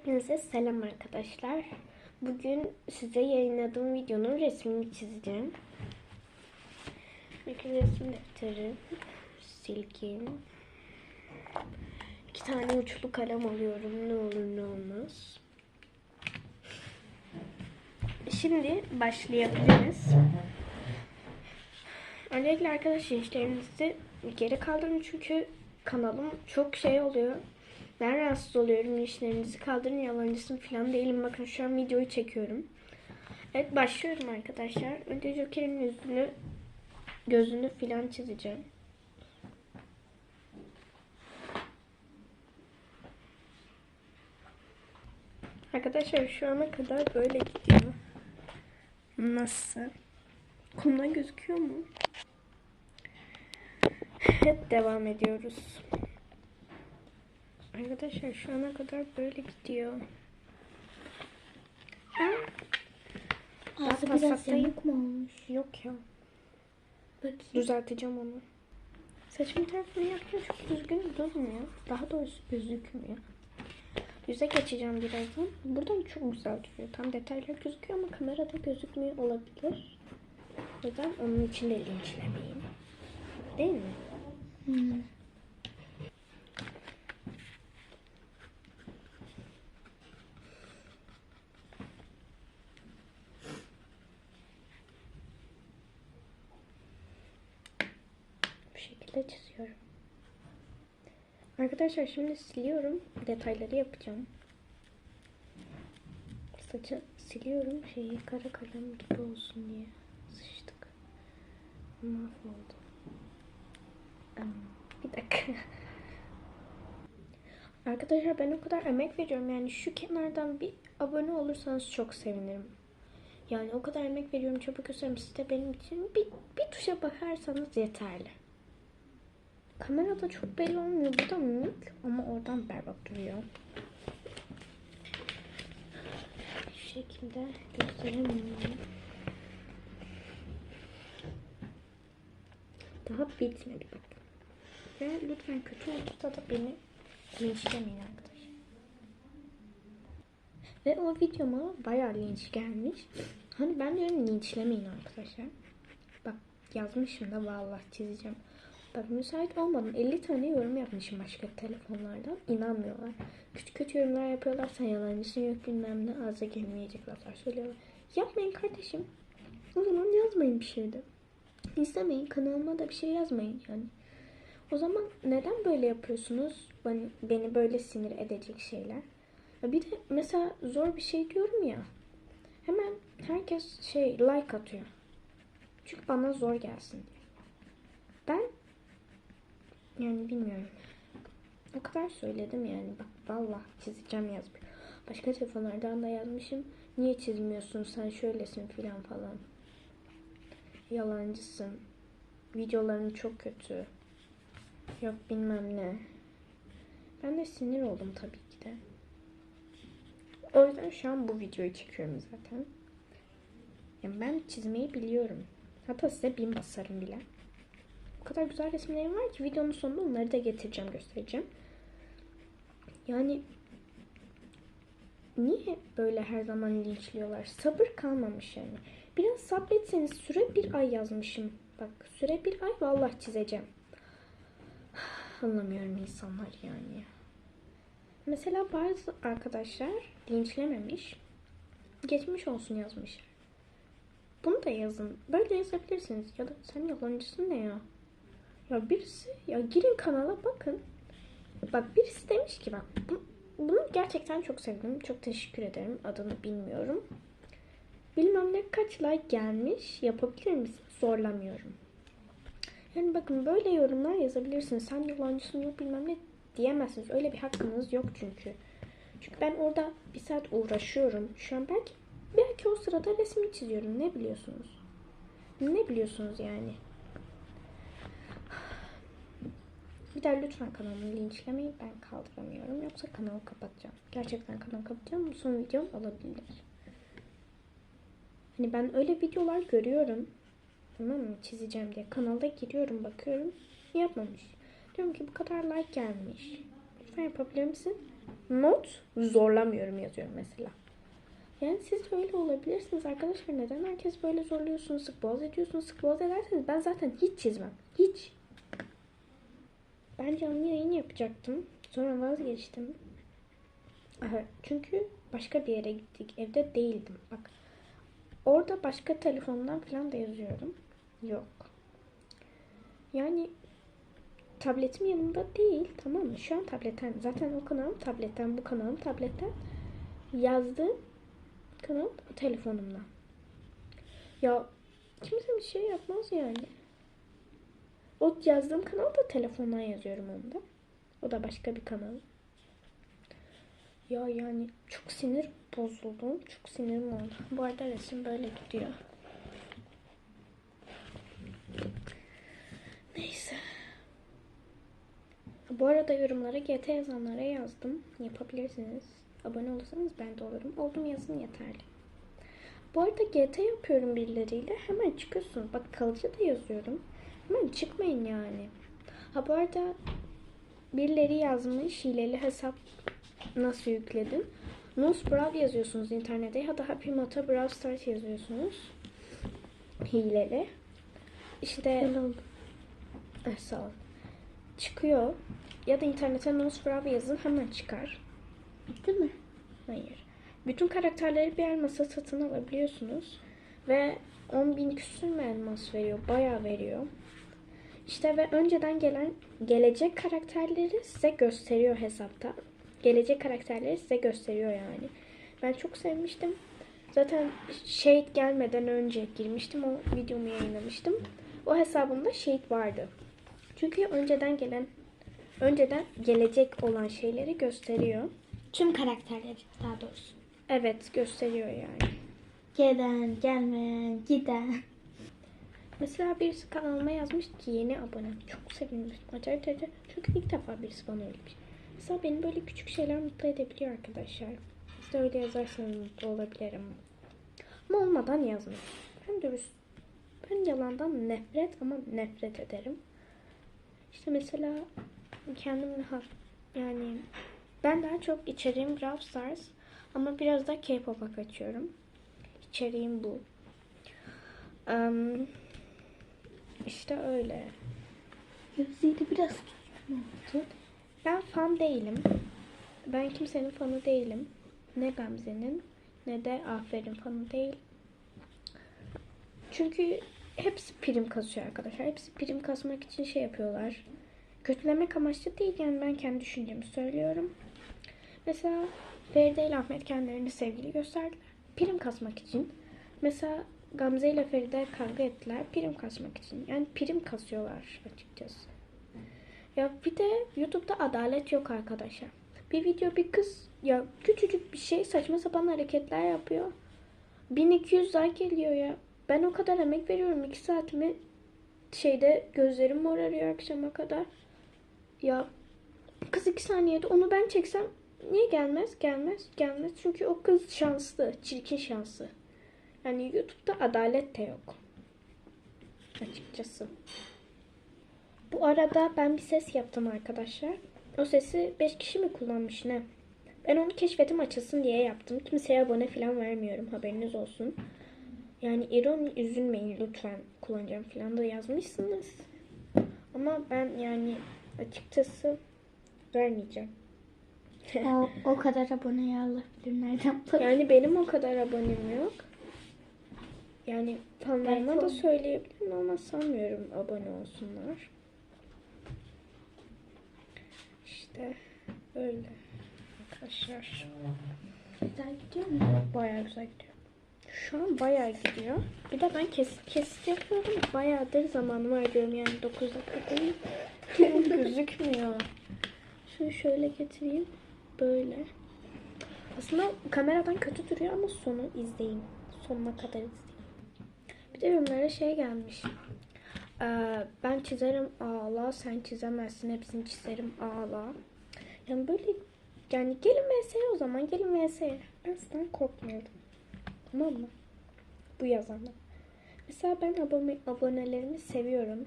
Hepinize selam arkadaşlar. Bugün size yayınladığım videonun resmini çizeceğim. Bir resim defteri, silgim, iki tane uçlu kalem alıyorum. Ne olur ne olmaz. Şimdi başlayabiliriz. Öncelikle arkadaşlar işlerinizi geri kaldırın çünkü kanalım çok şey oluyor. Ben rahatsız oluyorum. İşlerinizi kaldırın yalancısın falan değilim. Bakın şu an videoyu çekiyorum. Evet başlıyorum arkadaşlar. Önce Joker'in yüzünü gözünü falan çizeceğim. Arkadaşlar şu ana kadar böyle gidiyor. Nasıl? Kumdan gözüküyor mu? Evet devam ediyoruz. Arkadaşlar şu ana kadar böyle gidiyor. Ağzı biraz yamuk mu olmuş? Yok ya. Bakayım. Düzelteceğim onu. Saçımın tarafını yapınca çok düzgün durmuyor. Daha doğrusu gözükmüyor. Yüze geçeceğim birazdan. Buradan çok güzel duruyor. Tam detaylar gözüküyor ama kamerada gözükmüyor olabilir. O yüzden onun için de linçlemeyin. Değil mi? Şekilde çiziyorum. Arkadaşlar şimdi siliyorum. Detayları yapacağım. Saçı siliyorum. Şeyi kara kalem gibi olsun diye. Sıçtık. Mahvoldu. Bir dakika. Arkadaşlar ben o kadar emek veriyorum. Yani şu kenardan bir abone olursanız çok sevinirim. Yani o kadar emek veriyorum, çabuk gösteriyorum. Siz de benim için bir, bir tuşa bakarsanız yeterli. Kamerada çok belli olmuyor. Burada mük ama oradan berbat duruyor. Şu şekilde gösteremiyorum. Daha bitmedi bak. Ve lütfen kötü olursa da beni linçlemeyin arkadaşlar. Ve o videoma bayağı linç gelmiş. Hani ben diyorum linçlemeyin arkadaşlar. Bak yazmışım da vallahi çizeceğim. Bak müsait olmadım. 50 tane yorum yapmışım başka telefonlardan. İnanmıyorlar. Küçük kötü yorumlar yapıyorlar. Sen yalancısın yok bilmem ne. Ağza gelmeyecek laflar söylüyorlar. Yapmayın kardeşim. O zaman yazmayın bir şey de. İzlemeyin. Kanalıma da bir şey yazmayın yani. O zaman neden böyle yapıyorsunuz? Beni, beni böyle sinir edecek şeyler. Bir de mesela zor bir şey diyorum ya. Hemen herkes şey like atıyor. Çünkü bana zor gelsin diye. Ben yani bilmiyorum. O kadar söyledim yani. Bak vallahi çizeceğim yazmış. Başka telefonlardan da yazmışım. Niye çizmiyorsun sen şöylesin filan falan. Yalancısın. Videoların çok kötü. Yok bilmem ne. Ben de sinir oldum tabii ki de. O yüzden şu an bu videoyu çekiyorum zaten. Yani ben çizmeyi biliyorum. Hatta size bin basarım bile. O kadar güzel resimlerim var ki videonun sonunda onları da getireceğim, göstereceğim. Yani niye böyle her zaman linçliyorlar? Sabır kalmamış yani. Biraz sabretseniz süre bir ay yazmışım. Bak süre bir ay vallahi çizeceğim. Anlamıyorum insanlar yani. Mesela bazı arkadaşlar linçlememiş. Geçmiş olsun yazmış. Bunu da yazın. Böyle yazabilirsiniz. Ya da sen yalancısın ne ya? Ya birisi ya girin kanala bakın. Bak birisi demiş ki bak bu, bunu gerçekten çok sevdim. Çok teşekkür ederim. Adını bilmiyorum. Bilmem ne kaç like gelmiş. Yapabilir misin? Zorlamıyorum. Yani bakın böyle yorumlar yazabilirsiniz. Sen yalancısın yok bilmem ne diyemezsiniz. Öyle bir hakkınız yok çünkü. Çünkü ben orada bir saat uğraşıyorum. Şu an belki belki o sırada resmi çiziyorum. Ne biliyorsunuz? Ne biliyorsunuz yani? Bir daha lütfen kanalımı linçlemeyin. Ben kaldıramıyorum. Yoksa kanalı kapatacağım. Gerçekten kanalı kapatacağım. Bu son videom olabilir. Hani ben öyle videolar görüyorum. Tamam mı? Çizeceğim diye. Kanalda giriyorum bakıyorum. Yapmamış. Diyorum ki bu kadar like gelmiş. Lütfen yapabilir misin? not zorlamıyorum yazıyorum mesela. Yani siz de öyle olabilirsiniz arkadaşlar. Neden herkes böyle zorluyorsunuz, sık boğaz ediyorsunuz, sık boğaz ederseniz ben zaten hiç çizmem. Hiç. Ben canlı yayın yapacaktım. Sonra vazgeçtim. Çünkü başka bir yere gittik. Evde değildim. Bak. Orada başka telefondan falan da yazıyorum. Yok. Yani tabletim yanımda değil. Tamam mı? Şu an tabletten. Zaten o kanalım tabletten. Bu kanalım tabletten. Yazdığım kanal telefonumdan. Ya kimse bir şey yapmaz yani. O yazdığım kanal da telefondan yazıyorum onu da. O da başka bir kanal. Ya yani çok sinir bozuldum. Çok sinirim oldu. Bu arada resim böyle gidiyor. Neyse. Bu arada yorumlara GT yazanlara yazdım. Yapabilirsiniz. Abone olursanız ben de olurum. Oldum yazın yeterli. Bu arada GT yapıyorum birileriyle. Hemen çıkıyorsun. Bak kalıcı da yazıyorum. Hemen çıkmayın yani. Ha bu arada birileri yazmış hileli hesap nasıl yükledin? Nose Brawl yazıyorsunuz internete ya da Happy Mota Brawl Stars yazıyorsunuz. Hileli. İşte. Eh, sağ ol. Çıkıyor. Ya da internete Nose Brawl yazın hemen çıkar. Bitti mi? Hayır. Bütün karakterleri bir elmasa satın alabiliyorsunuz. Ve 10 bin küsür mü elmas veriyor? Bayağı veriyor. İşte ve önceden gelen gelecek karakterleri size gösteriyor hesapta. Gelecek karakterleri size gösteriyor yani. Ben çok sevmiştim. Zaten Shade gelmeden önce girmiştim. O videomu yayınlamıştım. O hesabımda Shade vardı. Çünkü önceden gelen önceden gelecek olan şeyleri gösteriyor. Tüm karakterleri daha doğrusu. Evet gösteriyor yani. Gelen, gelmeyen, giden. Mesela birisi kanalıma yazmış ki yeni abone. Çok sevinmiştim. Acayip derece. Çünkü ilk defa birisi bana öyle bir şey. Mesela beni böyle küçük şeyler mutlu edebiliyor arkadaşlar. Siz de öyle yazarsanız mutlu olabilirim. Ama olmadan yazmayın. Ben dürüst. Ben yalandan nefret ama nefret ederim. İşte mesela kendim ha- yani ben daha çok içeriğim Brawl Stars ama biraz da K-pop'a kaçıyorum. İçeriğim bu. Em, işte öyle. Gözleri biraz? Ben fan değilim. Ben kimsenin fanı değilim. Ne Gamze'nin ne de Aferin fanı değil. Çünkü hepsi prim kasıyor arkadaşlar. Hepsi prim kasmak için şey yapıyorlar. Kötülemek amaçlı değil yani ben kendi düşüncemi söylüyorum. Mesela Feride ile Ahmet kendilerini sevgili gösterdiler. Prim kasmak için. Mesela Gamze ile Feride kavga ettiler. Prim kasmak için. Yani prim kasıyorlar açıkçası. Ya bir de YouTube'da adalet yok arkadaşlar. Bir video bir kız ya küçücük bir şey saçma sapan hareketler yapıyor. 1200 like geliyor ya. Ben o kadar emek veriyorum. 2 saatimi şeyde gözlerim morarıyor akşama kadar. Ya kız 2 saniyede onu ben çeksem niye gelmez? Gelmez. Gelmez. Çünkü o kız şanslı. Çirkin şanslı. Yani YouTube'da adalet de yok. Açıkçası. Bu arada ben bir ses yaptım arkadaşlar. O sesi 5 kişi mi kullanmış ne? Ben onu keşfetim açılsın diye yaptım. Kimseye abone falan vermiyorum. Haberiniz olsun. Yani ironi üzülmeyin lütfen kullanacağım falan da yazmışsınız. Ama ben yani açıkçası vermeyeceğim. O, o kadar aboneye Allah bilir nereden. Yani benim o kadar abonem yok. Yani fanlarıma Belki da söyleyebilirim ama sanmıyorum abone olsunlar. İşte öyle arkadaşlar. Güzel gidiyor mu? Bayağı güzel gidiyor. Şu an bayağı gidiyor. Bir de ben kesit kesit yapıyorum. Bayağıdır zamanımı harcıyorum yani 9 dakika değil. Gözükmüyor. Şunu şöyle getireyim. Böyle. Aslında kameradan kötü duruyor ama sonu izleyin. Sonuna kadar izleyin. Bir de yorumlara şey gelmiş. Ee, ben çizerim ağla, sen çizemezsin. Hepsini çizerim ağla. Yani böyle yani gelin VS'ye o zaman gelin VS'ye. Ben sizden korkmuyorum. Tamam mı? Bu yazanlar. Mesela ben abone, abonelerimi seviyorum.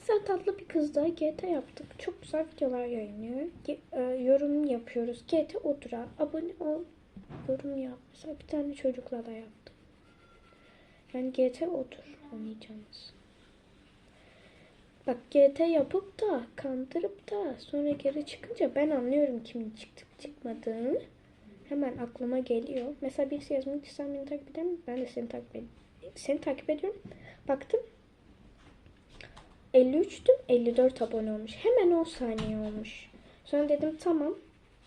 güzel tatlı bir kızla GT yaptık. Çok güzel videolar yayınlıyor. E, yorum yapıyoruz. GT Odra. Abone ol. Yorum yap. Mesela bir tane çocukla da yaptım. Yani GT Odur oynayacağımız. Bak GT yapıp da kandırıp da sonra geri çıkınca ben anlıyorum kimin çıktık çıkmadığını. Hemen aklıma geliyor. Mesela birisi yazmış ki sen beni takip eder misin? Ben de seni takip ediyorum. Seni takip ediyorum. Baktım 53'tüm 54 abone olmuş. Hemen 10 saniye olmuş. Sonra dedim tamam.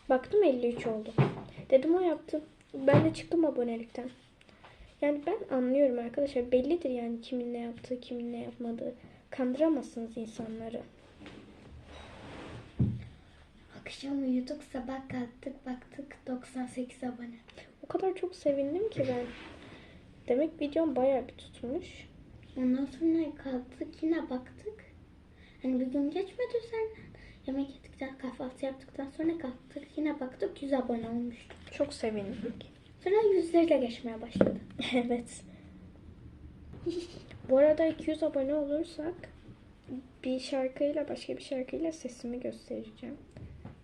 Baktım 53 oldu. Dedim o yaptı. Ben de çıktım abonelikten. Yani ben anlıyorum arkadaşlar. Bellidir yani kimin ne yaptığı, kimin ne yapmadığı. Kandıramazsınız insanları. Akşam uyuduk sabah kalktık baktık 98 abone. O kadar çok sevindim ki ben. Demek videom bayağı bir tutmuş. Ondan sonra kalktık yine baktık. Hani bir gün geçmedi üzerinden. Yemek yedikten kahvaltı yaptıktan sonra kalktık yine baktık 100 abone olmuştu. Çok sevindik. Sonra yüzlerle geçmeye başladı. evet. Bu arada 200 abone olursak bir şarkıyla başka bir şarkıyla sesimi göstereceğim.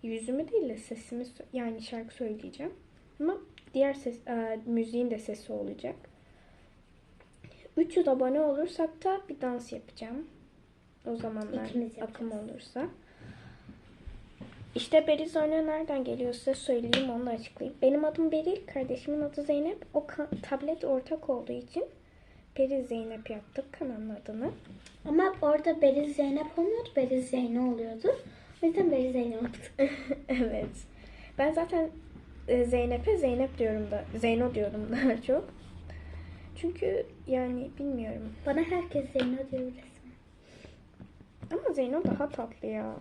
Yüzümü değil de sesimi yani şarkı söyleyeceğim. Ama diğer ses e, müziğin de sesi olacak. 300 abone olursak da bir dans yapacağım. O zamanlar İkimiz yapacağız. akım olursa. İşte Beriz oyunu nereden geliyor size söyleyeyim onu da açıklayayım. Benim adım Beril, kardeşimin adı Zeynep. O tablet ortak olduğu için Beriz Zeynep yaptık kanalın adını. Ama orada Beriz Zeynep olmuyordu. Beriz Zeyno oluyordu. O yüzden Beriz Zeyno yaptık. evet. Ben zaten e, Zeynep'e Zeynep diyorum da Zeyno diyorum daha çok. Çünkü yani bilmiyorum. Bana herkes Zeyno diyor resmen. Ama Zeyno daha tatlı ya.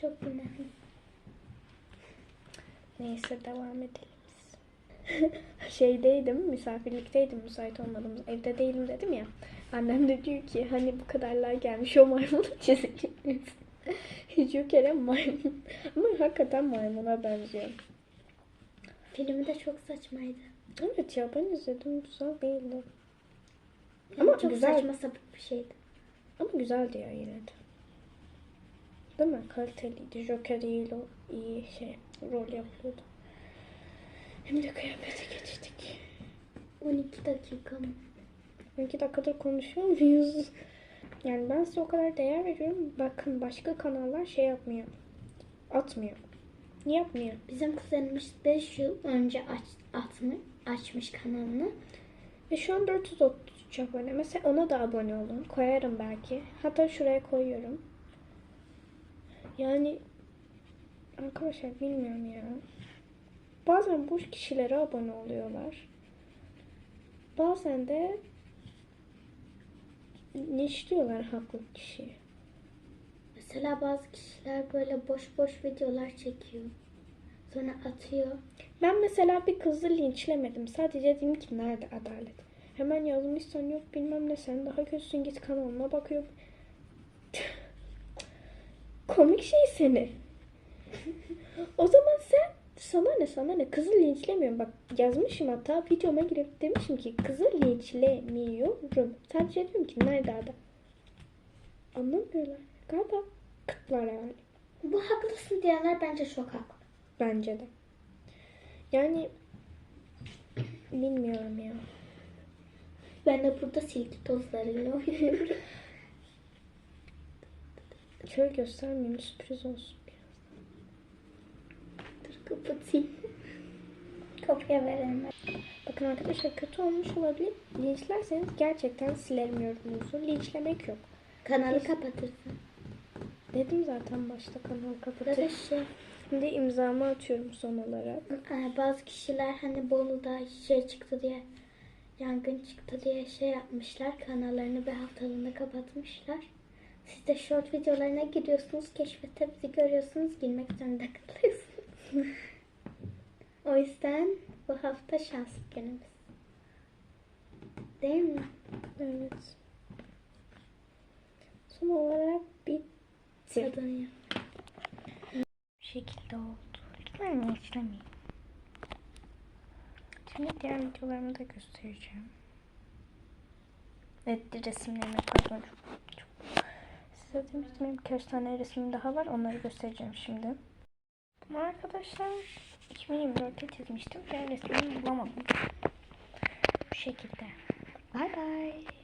Çok önemli. Neyse devam edelim. Şeydeydim, misafirlikteydim müsait olmadığımız evde değilim dedim ya. Annem de diyor ki hani bu kadarlar gelmiş o maymunu yok yere maymun. Ama hakikaten maymuna benziyor. Filmi de çok saçmaydı. Evet ya ben izledim güzel değildi. Yani Ama çok güzel. saçma sapık bir şeydi. Ama güzeldi ya yine de. Değil mi? Kaliteliydi. Joker iyi, iyi şey rol yapıyordu. Hem de kıyafete geçtik. 12 dakika mı? 12 dakikadır konuşuyor muyuz? Yani ben size o kadar değer veriyorum. Bakın başka kanallar şey yapmıyor. Atmıyor. Niye yapmıyor? Bizim kuzenimiz 5 yıl önce aç, atmış, açmış kanalını. Ve şu an 433 abone. Mesela ona da abone olun. Koyarım belki. Hatta şuraya koyuyorum. Yani arkadaşlar bilmiyorum ya. Bazen boş kişilere abone oluyorlar. Bazen de neşliyorlar haklı kişiyi. Mesela bazı kişiler böyle boş boş videolar çekiyor. Sonra atıyor. Ben mesela bir kızı linçlemedim. Sadece dedim ki nerede adalet? Hemen yazmışsan yok bilmem ne sen daha kötüsün git kanalıma bakıyor. Komik şey seni. O zaman sen sana ne sana ne kızı linçlemiyorum. Bak yazmışım hatta videoma girip demişim ki kızı linçlemiyorum. Sadece diyorum ki nerede adam? Anlamıyorlar. Galiba kıtlar yani. Bu haklısın diyenler bence çok haklı. Bence de. Yani bilmiyorum ya. Ben de burada silgi tozlarıyla oynuyorum. Şöyle göstermeyeyim sürpriz olsun. Kapatayım. Kopya verelim. Bakın arkadaşlar kötü olmuş olabilir. Linçlerseniz gerçekten silerim yorumunuzu. Linçlemek yok. Kanalı kapatırsın. Dedim zaten başta kanal Burada kapatır. şey, Şimdi imzamı atıyorum son olarak. bazı kişiler hani Bolu'da şey çıktı diye yangın çıktı diye şey yapmışlar. Kanallarını bir haftalığına kapatmışlar. Siz de short videolarına giriyorsunuz. Keşfete bizi görüyorsunuz. Girmek zorunda kalıyorsunuz. O yüzden bu hafta şanslı günümüz. Değil mi? Evet. Son olarak bitti. Tadını. Bu şekilde oldu. Lütfen linçlemeyin. Şimdi diğer videolarımı da göstereceğim. Evet resimlerime pardon çok, çok size demiştim. Birkaç tane resim daha var. Onları göstereceğim şimdi. Arkadaşlar 2024'te çizmiştim. Ben resmimi bulamadım. Bu şekilde. Bay bay.